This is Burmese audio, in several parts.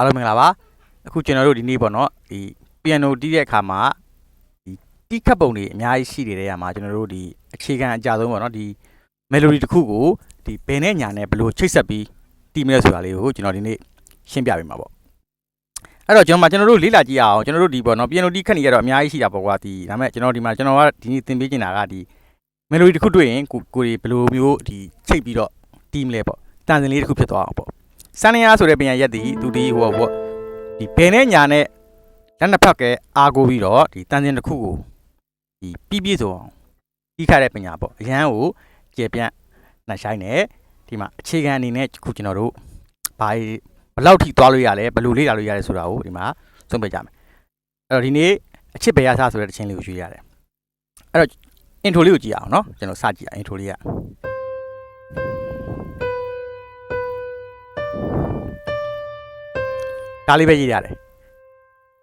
အားလုံးမင်္ဂလာပါအခုကျွန်တော်တို့ဒီနေ့ပေါ့နော်ဒီ piano တီးတဲ့အခါမှာဒီတီးခတ်ပုံတွေအများကြီးရှိနေတဲ့နေရာမှာကျွန်တော်တို့ဒီအခြေခံအကြဆုံးပေါ့နော်ဒီ melody တစ်ခုကိုဒီဘယ်နဲ့ညာနဲ့ဘယ်လိုချိတ်ဆက်ပြီးတီးမလဲဆိုတာလေးကိုကျွန်တော်ဒီနေ့ရှင်းပြပေးမှာပေါ့အဲ့တော့ကျွန်တော်မှကျွန်တော်တို့လေ့လာကြည့်ရအောင်ကျွန်တော်တို့ဒီပေါ့နော် piano တီးခတ်နေရတော့အများကြီးရှိတာပေါ့ကွာဒီဒါပေမဲ့ကျွန်တော်ဒီမှာကျွန်တော်ကဒီနေ့သင်ပေးချင်တာကဒီ melody တစ်ခုတွေ့ရင်ကိုကိုဒီဘယ်လိုမျိုးဒီချိတ်ပြီးတော့တီးမလဲပေါ့တန်စင်လေးတစ်ခုဖြစ်သွားအောင်ပေါ့ စန္ဒယာဆိုတဲ့ပြန်ရက်ဒီသူဒီဟိုပေါ့ဒီဘယ်နဲ့ညာနဲ့လက်နှစ်ဖက်ကအာကိုပြီးတော့ဒီတန်စင်တစ်ခုကိုဒီပြီးပြည့်စုံအောင်ပြီးခါတဲ့ပညာပေါ့အရန်ကိုကျေပြန့်နှဆိုင်နေဒီမှာအခြေခံအနေနဲ့ခုကျွန်တော်တို့ဘာဘယ်လောက်ထိသွားလို့ရလဲဘယ်လိုလေ့လာလို့ရလဲဆိုတာကိုဒီမှာသုံးပြကြမယ်အဲ့တော့ဒီနေ့အချစ်ဘယ်ရစားဆိုတဲ့တခြင်းလေးကိုရွေးရတယ်အဲ့တော့ intro လေးကိုကြည့်အောင်เนาะကျွန်တော်စကြည့်အောင် intro လေးက ဒါလေးပဲရေးရတယ်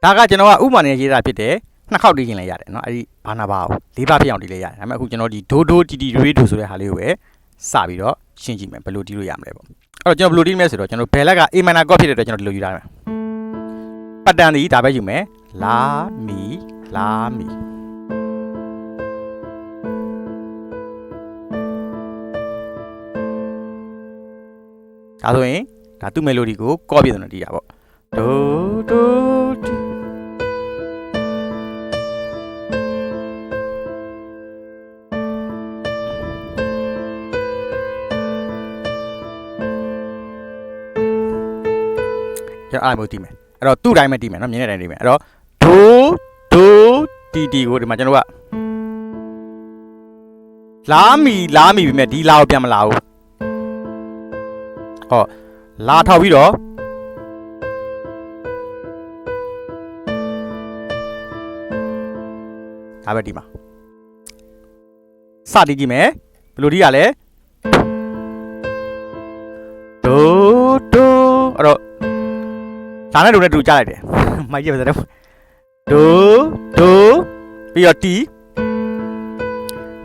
ဒါကကျွန်တော်ကဥပမာနဲ့ရေးတာဖြစ်တယ်နှစ်ခေါက်တီးခြင်းလည်းရတယ်เนาะအဲ့ဒီဘာနာပါကိုလေးပါဖြစ်အောင်တီးလည်းရတယ်ဒါပေမဲ့အခုကျွန်တော်ဒီဒိုးဒိုးတီတီရေဒိုဆိုတဲ့ဟာလေးကိုပဲစပြီးတော့ရှင်းကြည့်မယ်ဘယ်လိုတီးလို့ရမလဲပေါ့အဲ့တော့ကျွန်တော်ဘယ်လိုတီးမလဲဆိုတော့ကျွန်တော်ဘယ်လက်က A minor chord ဖြစ်တဲ့အတွက်ကျွန်တော်ဒီလိုယူထားမယ်ပတ်တန်ဒီဒါပဲယူမယ်လာမီလာမီဒါဆိုရင်ဒါသူ့ melody ကို copy ပြတယ်တီးတာပေါ့ ဒိုဒိုတီကျွန်တော်အားမျိုးတီးမယ်အဲ့တော့သူ့တိုင်းပဲတီးမယ်နော်မြင်တဲ့အတိုင်းတီးမယ်အဲ့တော့ဒိုဒိုတီတီကိုဒီမှာကျွန်တော်ကလာမီလာမီပြီမဲ့ဒီလာကိုပြန်မလာဘူးဟောလာထောက်ပြီးတော့ ဒါပဲဒီမှာစတီးကြည့်မယ်ဘယ်လိုတီးရလဲဒိုဒိုအဲ့တော့ဒါနဲ့ဒိုနဲ့တူကြားလိုက်တယ်မိုက်ကြပါစတဲ့ဒိုဒိုပြီးတော့တီ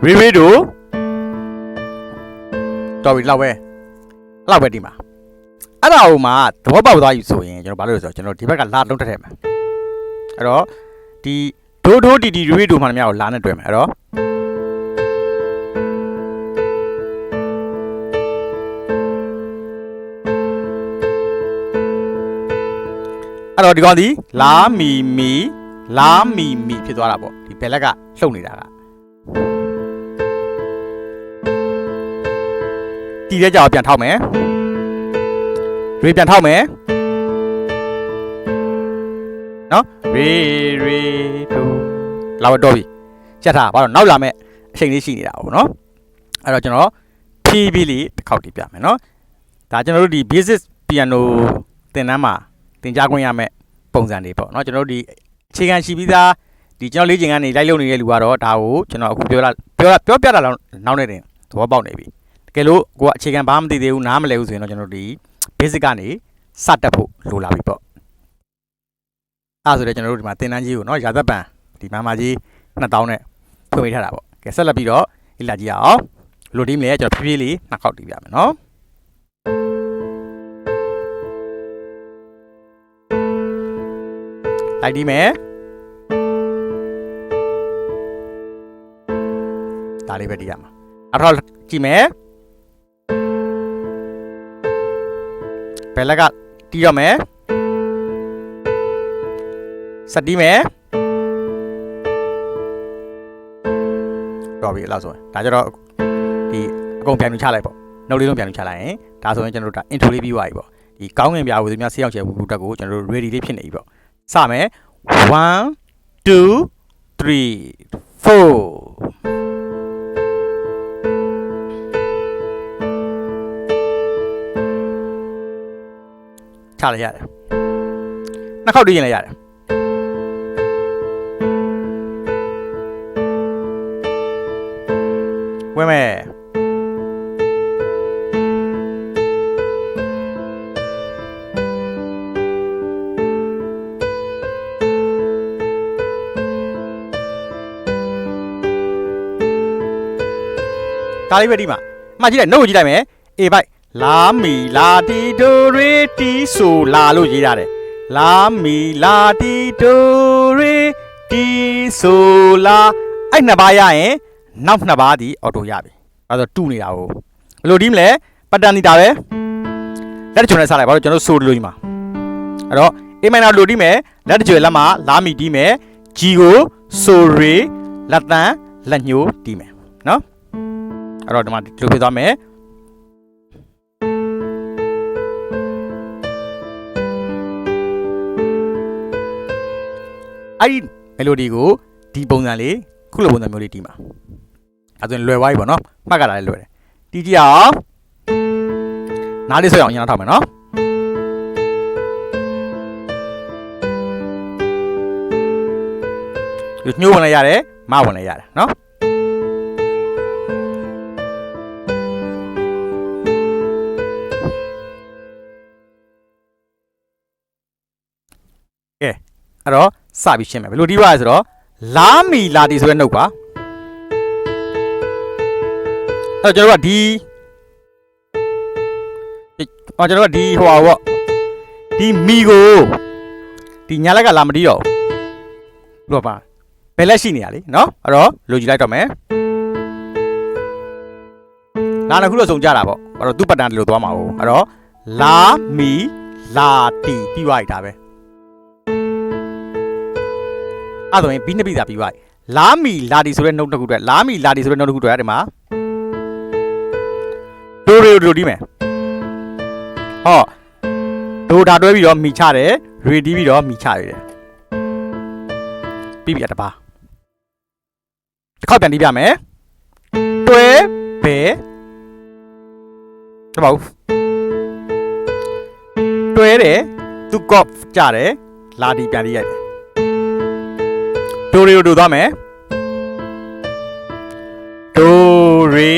ရီရီဒိုတော်ပြီလောက်ပဲလောက်ပဲဒီမှာအဲ့ဒါဟိုမှာသဘောပေါက်သွားပြီဆိုရင်ကျွန်တော်ဘာလို့လဲဆိုတော့ကျွန်တော်ဒီဘက်ကလာလုံးတက်ထည့်မယ်အဲ့တော့ဒီ ဒိုးဒိုးတီတီရွေးဒိုမှန်များကိုလာနဲ့တွေ့မယ်အဲ့တော့အဲ့တော့ဒီကောင်ဒီလာမီမီလာမီမီဖြစ်သွားတာပေါ့ဒီဘယ်လက်ကလှုပ်နေတာကတီတဲ့ကြောင်ပြန်ထောက်မယ်ရွေးပြန်ထောက်မယ် နော်ရေရေတူလာတော့ပြီချက်ထားဘာလို့နောက်လာမဲ့အချိန်လေးရှိနေတာပေါ့နော်အဲ့တော့ကျွန်တော်ဖြည်းဖြည်းလေးတစ်ခေါက်တည်ပြမယ်နော်ဒါကျွန်တော်တို့ဒီ basic piano သင်တန်းမှာသင်ကြားခွင့်ရမဲ့ပုံစံတွေပေါ့နော်ကျွန်တော်တို့ဒီအခြေခံရှိပြီးသားဒီကျွန်တော်လေ့ကျင့်ခန်းနေလိုက်လုပ်နေတဲ့လူကတော့ဒါကိုကျွန်တော်အခုပြောလာပြောပြောပြတာလောက်နောက်နေတယ်သဘောပေါက်နေပြီတကယ်လို့ကိုကအခြေခံဘာမှမသိသေးဘူးနားမလည်ဘူးဆိုရင်တော့ကျွန်တော်တို့ဒီ basic ကနေစတက်ဖို့လိုလာပြီပေါ့ အဲ့ဆိုလည်းကျွန်တော်တို့ဒီမှာတင်တန်းကြီးကိုနော်ရာသက်ပံဒီမာမာကြီး2000နဲ့ဖွင့်ပေးထားတာပေါ့ကဲဆက်လက်ပြီးတော့လေ့လာကြည့်ရအောင်လိုဒီမလဲကျွန်တော်ဖြည်းဖြည်းလေးနှစ်ခေါက်တီးပြမယ်နော်လိုက်ဒီမယ်ဒါလေးပဲတီးရမှာအထောက်ကြည့်မယ်ဘယ်လက်ကတီးရမယ် စက်တီးမယ်တော်ပြီအဲ့လောက်ဆိုရင်ဒါကြတော့ဒီအကုန်ပြန်လူချလိုက်ပေါ့နှုတ်လေးလုံးပြန်လူချလိုက်ရင်ဒါဆိုရင်ကျွန်တော်တို့ဒါ intro လေးပြီးသွားပြီပေါ့ဒီကောင်းငင်ပြားဝသူများဆေးရောက်ချယ်ဘူးတက်ကိုကျွန်တော်တို့ ready လေးဖြစ်နေပြီပေါ့စမယ်1 2 3 4ချလိုက်ရတယ်နှစ်ခေါက်တီးရင်လည်းရတယ် ဝင်မယ်ဒါလေးပဲဒီမှာမှကြည့်လိုက်နှုတ်ကိုကြည့်လိုက်မယ် A ဘိုက်လာမီလာတီဒိုရီတီဆိုလာလို့ရေးရတယ်လာမီလာတီဒိုရီတီဆိုလာအဲ့နှစ်ပါးရရင် နောက်နှစ်ပါးဒီအော်တိုရပြီအဲဒါဆိုတူနေတာကိုဘယ်လိုဒီမလဲပတ်တန်နေတာပဲလက်တချွန်နဲ့စလိုက်ပါတော့ကျွန်တော်ဆိုလို့ဒီမှာအဲ့တော့ A minor လို့ဒီမယ်လက်တချွန်လက်မှာလာမီဒီမယ် G ကိုဆိုရီလက်တန်လက်ညှိုးဒီမယ်နော်အဲ့တော့ဒီမှာဒီလိုဖြစ်သွားမယ်အဲ့ဒီမယ်လိုဒီကိုဒီပုံစံလေးခုလိုပုံစံမျိုးလေးတီးမှာ အဲဆိုရင်လွယ်သွားပြီပေါ့နော်မှတ်ကြတာလည်းလွယ်တယ်တီးကြည့်အောင်နားလေးဆွဲအောင်ညှောင်းထောက်မယ်နော်ဒီညှိုးဝင်လည်းရတယ်မဝင်လည်းရတယ်နော်အဲ့တော့စပြီးရှင်းမယ်ဘယ်လိုတီးပါလဲဆိုတော့လာမီလာတီဆိုတဲ့နှုတ်ပါ အဲ့တော့ကျွန်တော်တို့ကဒီအော်ကျွန်တော်တို့ကဒီဟိုပါပေါ့ဒီမီကိုဒီညာလက်ကလာမတီးတော့ဘူးလို့ပါဘယ်လက်ရှိနေရလေနော်အဲ့တော့လိုကြည့်လိုက်တော့မယ်လာနှစ်ခုလို့စုံကြတာပေါ့အဲ့တော့သူ့ပတ်တန်ဒီလိုသွားမှာ哦အဲ့တော့လာမီလာတီပြီးသွားပြီဒါပဲအဲ့ဒါဆိုရင်ဘီနှစ်ပိသာပြီးသွားပြီလာမီလာဒီဆိုတဲ့နှုတ်တစ်ခုအတွက်လာမီလာဒီဆိုတဲ့နှုတ်တစ်ခုအတွက်ဒီမှာ ဒိုရီဒိုဒီမယ်ဟောဒိုဒါတွဲပြီးတော့မီချတယ်ရေဒီပြီးတော့မီချရတယ်ပြီးပြီအတပါတစ်ခေါက်ပြန်တီးပြမယ်တွဲဘဲတမဟုတ်တွဲတယ်သူကော့ကြတယ်လာဒီပြန်တီးရတယ်ဒိုရီကိုဒိုသွားမယ်ဒိုရီ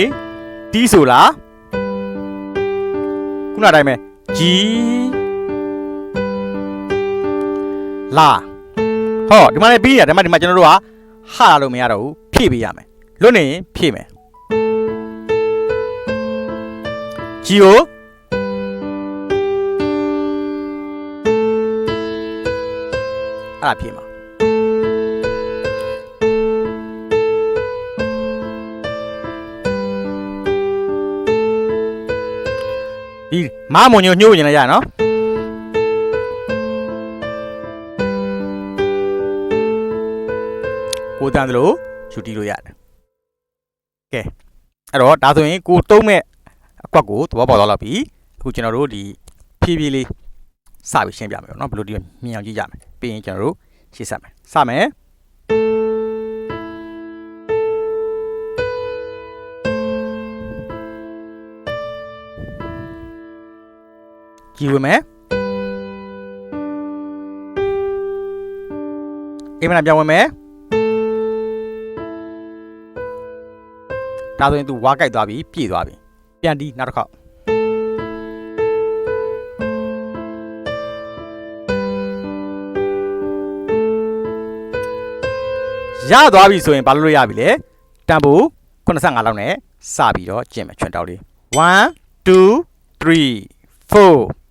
တီးဆိုလား ခုနအတိုင်းပဲဂျီလာဟောဒီမှာလည်းပြီးရတယ်ဒီမှာဒီမှာကျွန်တော်တို့ကဟာလာလို့မရတော့ဘူးဖြည့်ပေးရမယ်လွတ်နေရင်ဖြည့်မယ်ဂျီကိုအဲ့ဒါဖြည့်မှာ ဒီမမုံညိုညှို့ရင်လည်းရနော်ကိုတန်တယ်လို့ယူတီလို့ရတယ်ကဲအဲ့တော့ဒါဆိုရင်ကိုတုံးမဲ့အကွက်ကိုသဘောပေါက်တော့ပြီအခုကျွန်တော်တို့ဒီဖြည်းဖြည်းလေးစပြီးရှင်းပြမယ်ပေါ့နော်ဘယ်လိုဒီမြင်အောင်ကြည့်ကြမယ်ပြီးရင်ကျွန်တော်တို့ရှင်းဆက်မယ်စမယ် ကြည့်ဝင်မယ်အိမ်မနာပြန်ဝင်မယ်ဒါဆိုရင် तू ဝါကြိုက်သွားပြီပြည့်သွားပြီပြန်ဒီနောက်တစ်ခေါက်ရသွားပြီဆိုရင်ဘာလုပ်လို့ရပြီလဲတန်ဖိုး85လောက်နဲ့စပြီးတော့ကျင့်မယ်ချွန်တောက်လေး1 2 3 4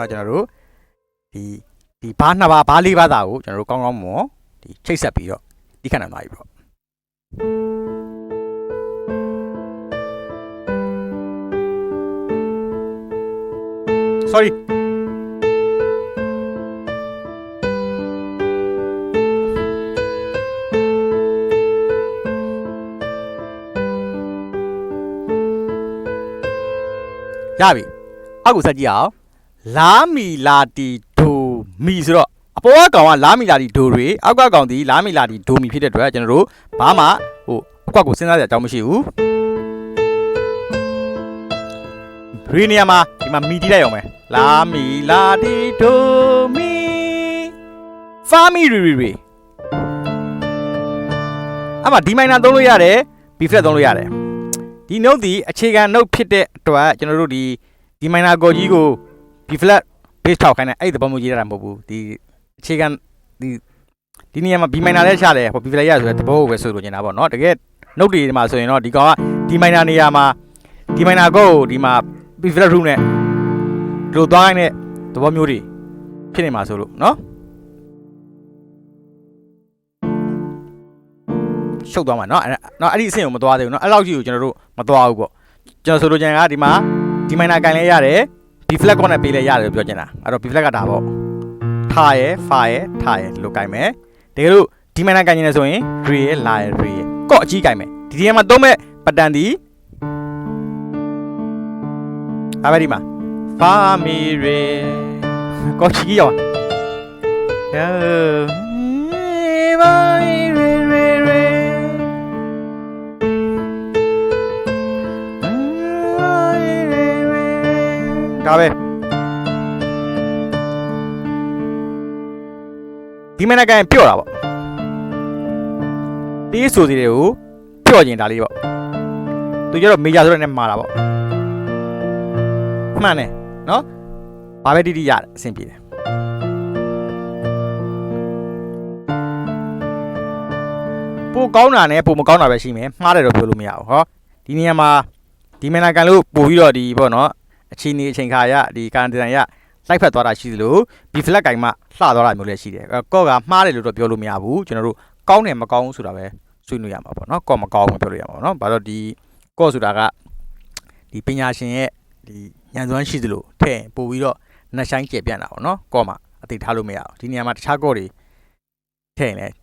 တော့ကျွန်တော်တို့ဒီဒီဘားနှစ်ပါးဘားလေးပါးသာကိုကျွန်တော်တို့ကောင်းကောင်းမွန်ဒီချိတ်ဆက်ပြီးတော့ဒီခဏသွားပြီပေါ့ sorry ရပြီအောက်ကိုဆက်ကြည့်အောင် လာမီလာတီဒိုမီဆိုတော့အပေါ်ကကောင်ကလာမီလာတီဒိုတွေအောက်ကကောင်ဒီလာမီလာတီဒိုမီဖြစ်တဲ့အတွက်ကျွန်တော်တို့ဘာမှဟိုအကွက်ကိုစဉ်းစားစရာအကြောင်းမရှိဘူးရီနီယာမှာဒီမှာမီတီးလိုက်အောင်မယ်လာမီလာတီဒိုမီဖာမီရီရီရီအမဒီမိုင်နာသုံးလို့ရတယ်ဘီဖလက်သုံးလို့ရတယ်ဒီ note ဒီအခြေခံ note ဖြစ်တဲ့အတွက်ကျွန်တော်တို့ဒီဒီမိုင်နာကော်ကြီးကို B flat base ထောက်ခိုင်းတဲ့အဲ့ဒီသဘောမျိုးရေးရတာမဟုတ်ဘူးဒီအခြေခံဒီဒီနေရာမှာ B minor လည်းရှာတယ်ဟို B flat ရဆိုတဲ့သဘောကိုပဲဆိုလိုချင်တာပေါ့နော်တကယ် note တွေမှာဆိုရင်တော့ဒီကောင်က D minor နေရာမှာ D minor ကိုဒီမှာ B flat root နဲ့ဒီလိုသွားနေတဲ့သဘောမျိုးတွေဖြစ်နေမှာဆိုလို့နော်ရှုပ်သွားမှာနော်အဲ့နော်အဲ့ဒီအဆင့်ကိုမသွားသေးဘူးနော်အဲ့လောက်ကြီးကိုကျွန်တော်တို့မသွားဘူးပေါ့ကျွန်တော်ဆိုလိုချင်တာကဒီမှာ D minor ကန်လဲရတယ် B flat ကောနဲ့ပေးလဲရတယ်လို့ပြောချင်တာအဲ့တော့ B flat ကဒါပေါ့ထားရယ် fa ရယ်ထားရယ်ဒီလိုကန်မယ်တကယ်လို့ D minor ကန်နေတယ်ဆိုရင် re ရယ် la ရယ် re ရယ်ကော့အကြီးကန်မယ်ဒီနေရာမှာသုံးမဲ့ပတ်တန်ဒီအားပဲဒီမှာ fa mi re ကော့ကြီးရောဟဲ့ ဒါပဲဒီမနက်ကန်ပြော့တာပေါ့တေးဆိုစီတွေကိုပြော့ကျင်ဒါလေးပေါ့သူကျတော့မေဂျာဆိုတဲ့နဲ့မာတာပေါ့မှန်တယ်နော်ဘာပဲတိတိရတယ်အဆင်ပြေတယ်ပိုကောင်းတာနဲ့ပိုမကောင်းတာပဲရှိမယ်မှားတယ်တော့ပြောလို့မရဘူးဟောဒီနေရာမှာဒီမနက်ကန်လို့ပို့ပြီးတော့ဒီပေါ့နော် အချိန်နေအချိန်ခါရဒီကန်ဒီဇိုင်ရလိုက်ဖက်သွားတာရှိသလို B flat ကင်မှလှသွားတာမျိုးလည်းရှိတယ်အဲ့ကော့ကမှားတယ်လို့တော့ပြောလို့မရဘူးကျွန်တော်တို့ကောင်းတယ်မကောင်းဘူးဆိုတာပဲဆွေးနွေးရမှာပေါ့နော်ကော့မကောင်းဘူးပြောလို့ရမှာပေါ့နော်ဘာလို့ဒီကော့ဆိုတာကဒီပညာရှင်ရဲ့ဒီညံစွမ်းရှိသလိုထဲ့ပို့ပြီးတော့နှက်ဆိုင်ကျေပြန့်တာပေါ့နော်ကော့မှာအသိထားလို့မရဘူးဒီနေရာမှာတခြားကော့တွေထဲ့ရင်လည်း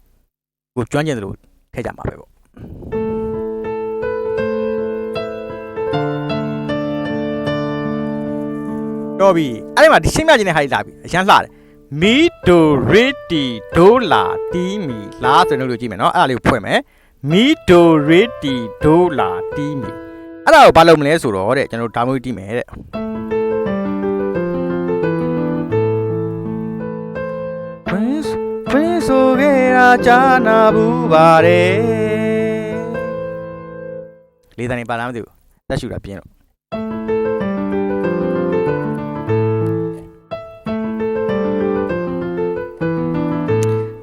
ကိုကျွမ်းကျင်သလိုထဲ့ကြမှာပဲပေါ့ တော့ပြီအဲ့ဒီမှာဒီရှင်းပြခြင်းနဲ့ဟာကြီးလာပြီအရန်လှတယ်မီဒိုရီတီဒိုလာတီမီလာဆိုတဲ့လို့ကြည့်မယ်နော်အဲ့ဒါလေးကိုဖွင့်မယ်မီဒိုရီတီဒိုလာတီမီအဲ့ဒါကိုဘာလုပ်မလဲဆိုတော့တဲ့ကျွန်တော်ဒါမျိုးကြည့်မယ်တဲ့ Prince Prince ဆိုခဲ့တာကြားနာဘူးပါတယ်လေးတန်းနေပါလားမသိဘူးတက်ရှူတာပြင်းတော့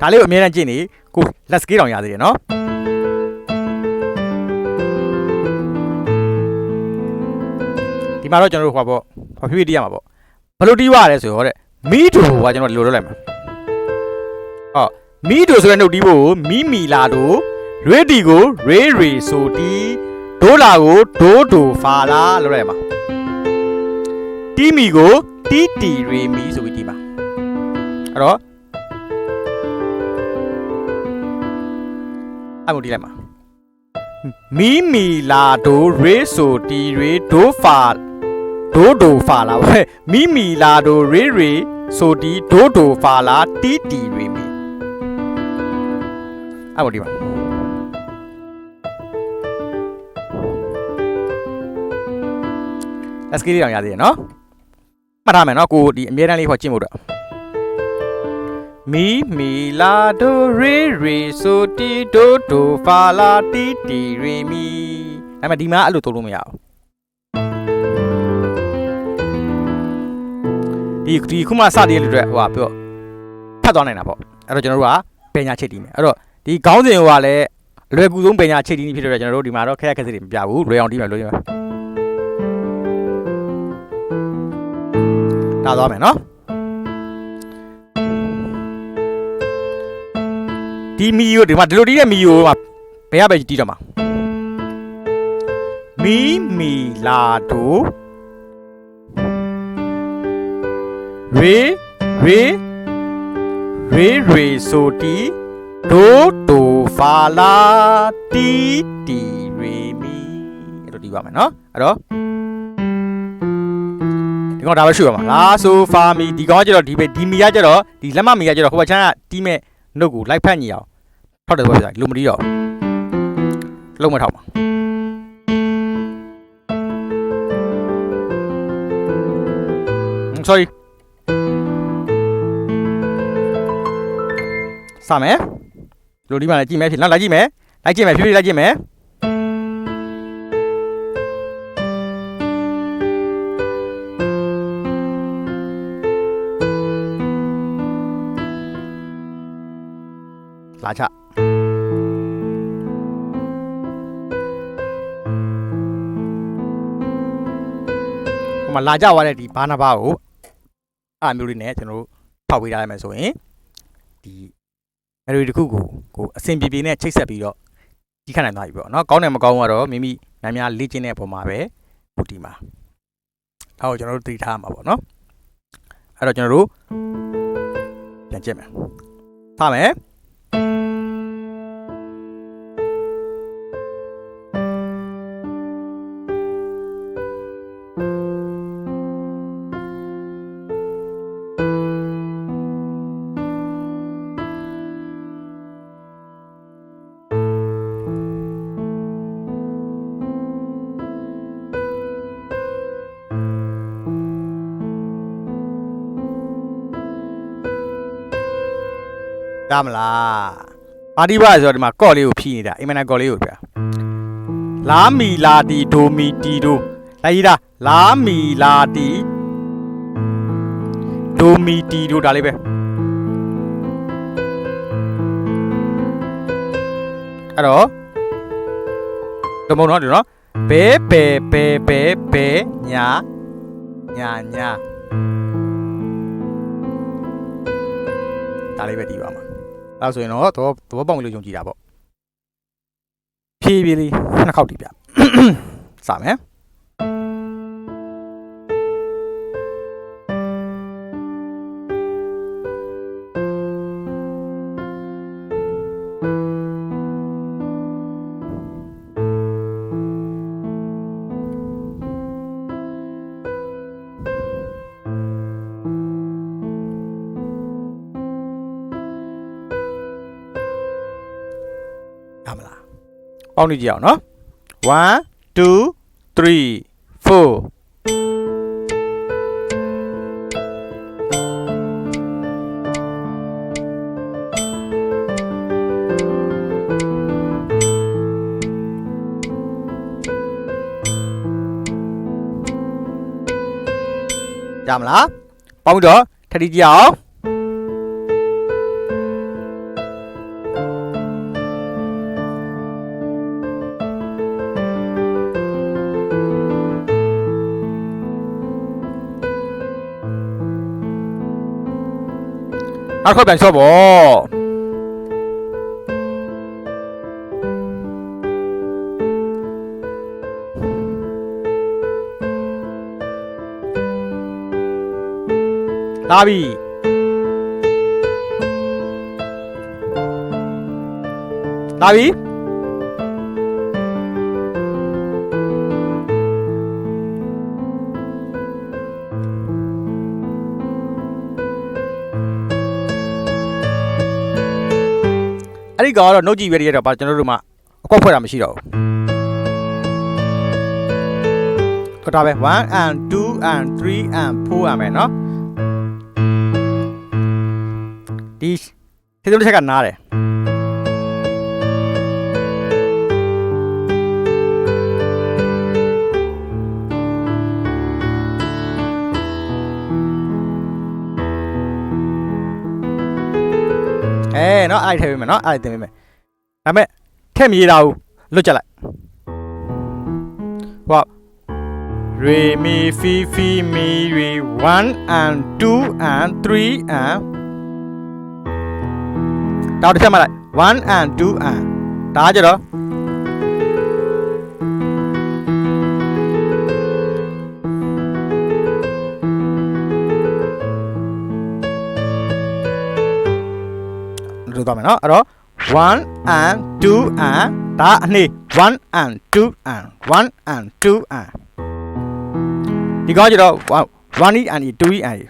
ဒါလေးကိုအမြဲတမ်းကြည့်နေကိုလက်စကေးတောင်ရသေးတယ်နော်ဒီမှာတော့ကျွန်တော်တို့ဟောပေါ့ဟောဖြည်းဖြည်းတီးရမှာပေါ့ဘယ်လိုတီးရလဲဆိုတော့တဲ့မီဒိုကကျွန်တော်ဒီလိုလုပ်လိုက်မှာဟောမီဒိုဆိုတဲ့နှုတ်တီးဖို့မီမီလာဒိုရေဒီကိုရေရေဆိုတီးဒိုလာကိုဒိုဒိုဖာလာလုပ်လိုက်မှာတီမီကိုတီတီရေမီဆိုပြီးတီးမှာအဲ့တော့ အဲ့မို့ဒီလိုက်မှာမီမီလာဒိုရေဆိုတီရေဒိုဖာဒိုဒိုဖာလာပဲမီမီလာဒိုရေရေဆိုတီဒိုဒိုဖာလာတီတီရေမီအဲ့မို့ဒီမှာလက်စကီးလေးတောင်ရသေးတယ်နော်မှတ်ထားမယ်နော်ကိုဒီအမြဲတမ်းလေးခေါ်ကျင့်ဖို့တော့ မီမီလာဒိုရေရေဆိုတီဒိုဒိုဖာလာတီတီရေမီအဲ့မှာဒီမှာအဲ့လိုသုံးလို့မရဘူးဒီဒီခုမှစတည်းလို့အတွက်ဟိုဟာပြောဖတ်သွားနိုင်တာပေါ့အဲ့တော့ကျွန်တော်တို့ကပညာချိတ်တီးမယ်အဲ့တော့ဒီခေါင်းစဉ်ကလည်းအလွယ်ကူဆုံးပညာချိတ်တီးဖြစ်တဲ့အတွက်ကျွန်တော်တို့ဒီမှာတော့ခက်ခက်ခက်စစ်တွေမပြဘူးလွယ်အောင်တီးမယ်လို့ပြောမယ်ဒါသွားမယ်နော် ဒီမီယိုဒီမှာဒီလိုတီးတဲ့မီယိုမှာဘယ်ရပဲတီးတော့မှာမီမီလာဒိုရေရေရေရေဆိုတီဒိုဒိုဖာလာတီတီရေမီအဲ့လိုတီးပါမယ်နော်အဲ့တော့ဒီကောင်ဒါပဲရှုရမှာလာဆိုဖာမီဒီကောင်ကကျတော့ဒီပဲဒီမီကကျတော့ဒီလက်မမီကကျတော့ဟိုဘက်ချမ်းကတီးမဲ့ နှုတ်ကိုလိုက်ဖက်ညီအောင်ထောက်တယ်ပြောပြတာလူမတီးတော့လုံးမထောက်ပါ sorry စမယ်လူဒီမှာလည်းကြည့်မယ်ဖြစ်နောက်လိုက်ကြည့်မယ်လိုက်ကြည့်မယ်ဖြည်းဖြည်းလိုက်ကြည့်မယ် မှာလာကြသွားတဲ့ဒီဘာနာဘာကိုအဲ့အမျိုးလေးနဲ့ကျွန်တော်တို့ဖောက်ပေးထားရမယ်ဆိုရင်ဒီမယ်ရီတစ်ခုကိုကိုအဆင်ပြေပြေနဲ့ချိတ်ဆက်ပြီးတော့ကြီးခတ်နိုင်သွားပြီပေါ့နော်ကောင်းတယ်မကောင်းဘူးကတော့မိမိများများလေ့ကျင့်တဲ့အပေါ်မှာပဲပူတီမှာအဲ့တော့ကျွန်တော်တို့သိထားမှာပေါ့နော်အဲ့တော့ကျွန်တော်တို့ပြန်ကြည့်မယ်ထားမယ် ရမလားပါတီဘာဆိုတော့ဒီမှာကော့လေးကိုဖြီးနေတာအိမ်မနာကော့လေးကိုပြလာမီလာတီဒိုမီတီဒိုလိုက်ရတာလာမီလာတီဒိုမီတီဒိုဒါလေးပဲအဲ့တော့ဒမုံတော့ဒီနော်ဘဲဘဲဘဲဘဲဘဲညာညာညာဒါလေးပဲတီးပါမှာအဲ့ ဒါဆိုရင်တော့သဘောသဘောပေါက်ပြီလို့ယုံကြည်တာပေါ့ဖြည်းဖြည်းလေးနှစ်ခေါက်တီးပြစမယ် မလားပေါင်းနေကြည့်အောင်နော်1 2 3 4ရမလားပေါင်းပြီးတော့ထပ်တီးကြည့်အောင် နောက်တစ်ခါပြန်ချော့ပေါ့လာ ကောင်ကတော့နှုတ်ကြည့်ပဲတည်းရတော့ပါကျွန်တော်တို့မှအကွက်ဖွဲ့တာမရှိတော့ဘူးကတော့ပဲ1 and 2 and 3 and 4 and မယ်နော်ဒီဒီလိုတစ်ချက်ကနားတယ် အဲနော်အဲ့ဒါထည့်ပေးမယ်နော်အဲ့ဒါတင်ပေးမယ်ဒါပေမဲ့ထည့်မရတာဘူးလွတ်ကြလိုက်ဟော re mi fi fi mi re 1 and 2 and 3 and တောက်တစ်ချက်မှလိုက်1 and 2 and ဒါကြတော့ လို့သွားမယ်နော်အဲ့တော့1 and 2 and ဒါအနည်း1 and 2 and 1 and 2 and ဒီကောင်းကြတော့1 e and 2 e and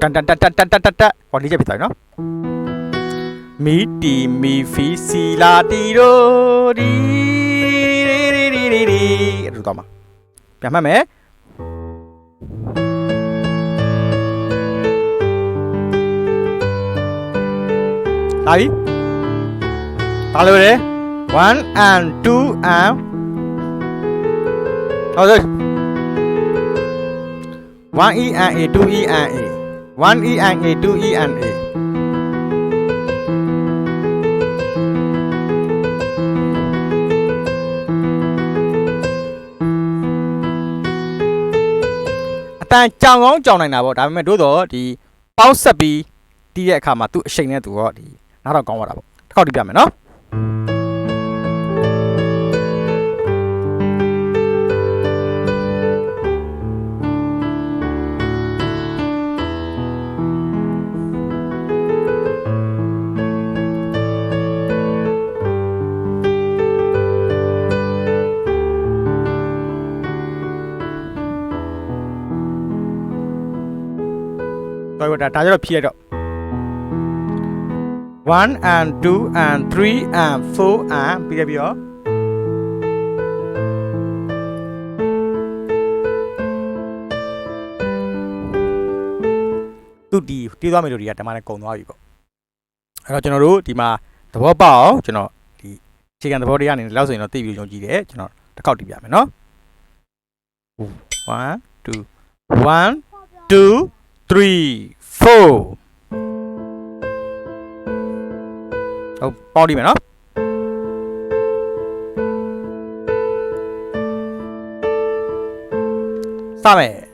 တန်တန်တန်တန်တန်တန်တန်ဟောလေးချက်ပြသွားပြီနော်မီတီမီဖီစီလာတီရိုဒီဒီဒီဒီဒီအဲ့ဒါတော့မှာပြန်မှတ်မယ် လာပြီဒါလိုတယ်1 and 2 and ဟုတ်တယ် 1 e and a 2 e and a 1 e and a 2 e and a အတန်ကြောင်ကောင်းကြောင်နိုင်တာပေါ့ဒါပေမဲ့တို့တော့ဒီပေါက်ဆက်ပြီးတီးတဲ့အခါမှာသူ့အရှိန်နဲ့သူတော့ဒီ နားတော့ကောင်းသွားတာပေါ့တစ်ခေါက်တီးပြမယ်နော်တော်ရတာဒါကြတော့ဖြည့်ရတော့ 1 and 2 and 3 and 4 and ပြီးရပြီးတော့သူဒီတီးသွားမယ်လို့ဒီကတမန်နဲ့ကုံသွားပြီပေါ့အဲ့တော့ကျွန်တော်တို့ဒီမှာသဘောပေါက်အောင်ကျွန်တော်ဒီအခြေခံသဘောတရားအနေနဲ့လောက်ဆိုရင်တော့သိပြီးယုံကြည်တယ်ကျွန်တော်တစ်ခေါက်တီးပြမယ်နော်1 2 1 2 3 4 ဟုတ်ပေါင်း đi မယ်နော်စမယ်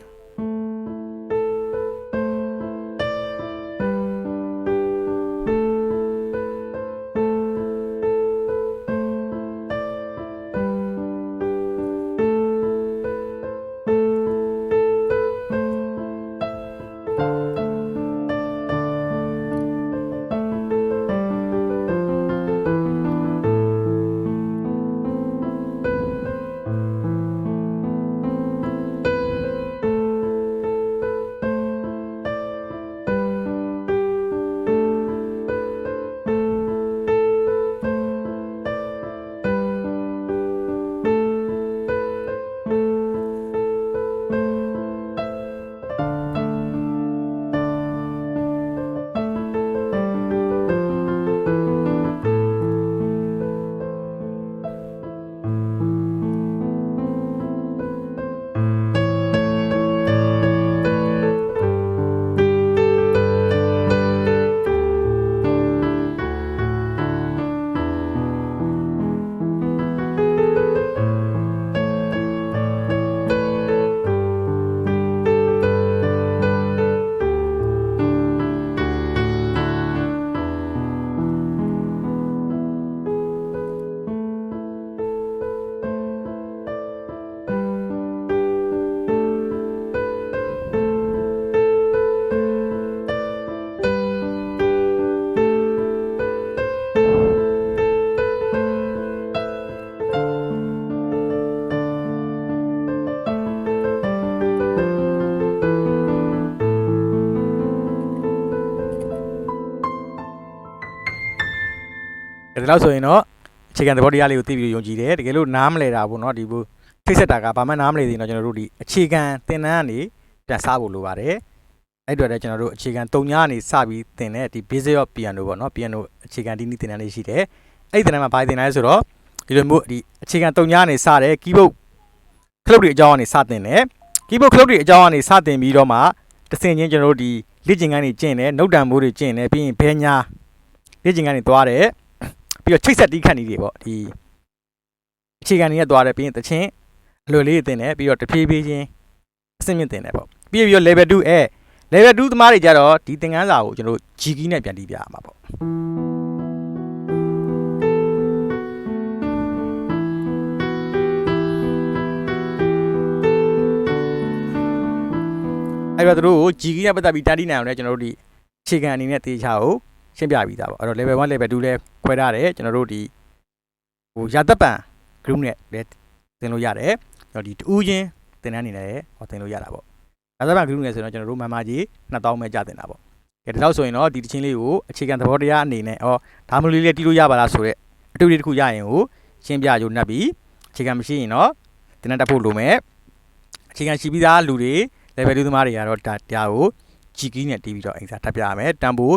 ဒီလောက်ဆိုရင်တော့အခြေခံသဘောတရားလေးကိုသိပြီးယုံကြည်တယ်တကယ်လို့နားမလဲတာပေါ့နော်ဒီဘူးထိတ်ဆက်တာကဘာမှနားမလဲသေးရင်တော့ကျွန်တော်တို့ဒီအခြေခံသင်တန်းကနေပြန်စားဖို့လိုပါတယ်အဲ့တော့လည်းကျွန်တော်တို့အခြေခံ၃ညကနေစပြီးသင်တဲ့ဒီ basic of piano ပေါ့နော် piano အခြေခံဒီနည်းသင်တန်းလေးရှိတယ်အဲ့ဒီသင်တန်းမှာဘာသင်လဲဆိုတော့ဒီလိုမျိုးဒီအခြေခံ၃ညကနေစတဲ့ keyboard ခလုတ်တွေအကြောင်းကနေစသင်တယ် keyboard ခလုတ်တွေအကြောင်းကနေစသင်ပြီးတော့မှတစ်ဆင့်ချင်းကျွန်တော်တို့ဒီလေ့ကျင့်ခန်းတွေကျင့်တယ်နှုတ်တံမိုးတွေကျင့်တယ်ပြီးရင်ဘဲညာလေ့ကျင့်ခန်းတွေသွားတယ် ပြီးတော့ချိတ်ဆက်တီးခတ်နေတွေပေါ့ဒီအခြေခံတွေကသွားတယ်ပြီးရင်တချင်းအလွယ်လေးတင်တယ်ပြီးတော့တဖြည်းဖြည်းချင်းအဆင့်မြင့်တင်တယ်ပေါ့ပြီးပြီးတော့ level 2အဲ level 2သမားတွေကြတော့ဒီသင်ခန်းစာကိုကျွန်တော်တို့ G key နဲ့ပြန်တီးပြရမှာပေါ့အဲ့တော့သူတို့ကို G key နဲ့ပတ်သက်ပြီးတာတီးနိုင်အောင်လဲကျွန်တော်တို့ဒီအခြေခံအနေနဲ့တေချာကို ရှင်းပြပြီးသားပေါ့အဲ့တော့ level 1 level 2လဲခွဲထားတယ်ကျွန်တော်တို့ဒီဟိုရာသက်ပံ group နဲ့လည်းသင်လို့ရတယ်ကျွန်တော်ဒီတူးချင်းသင်တန်းအနေနဲ့လည်းဟောသင်လို့ရတာပေါ့ရာသက်ပံ group နဲ့ဆိုတော့ကျွန်တော်တို့မမကြီး2000ပဲကြာသင်တာပေါ့ကဲဒါတော့ဆိုရင်တော့ဒီတချင်းလေးကိုအခြေခံသဘောတရားအနေနဲ့ဩဒါမျိုးလေးလေးတီးလို့ရပါလားဆိုတော့အတူတူတစ်ခုရရင်ကိုရှင်းပြကြုံနှက်ပြီးအခြေခံမရှိရင်တော့သင်တန်းတက်ဖို့လိုမယ်အခြေခံရှိပြီးသားလူတွေ level 2သမားတွေကတော့ဒါတရားကို G key နဲ့တီးပြီးတော့အင်စာတက်ပြရမယ်တန်ဖိုး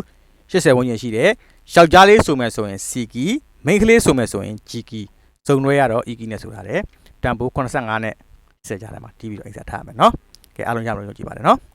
80ဝန်းကျင်ရှိတယ်။ယောက်ျားလေးဆိုမယ်ဆိုရင် C key မိန်းကလေးဆိုမယ်ဆိုရင် G key စုံတွဲရတော့ E key နဲ့ဆိုတာတယ်။တန်ဖိုး85နဲ့ဆက်ကြတယ်မှာတီးပြီးတော့အိမ်စာထားရမယ်နော်။ကဲအားလုံးရမလို့ယုံကြည်ပါတယ်နော်။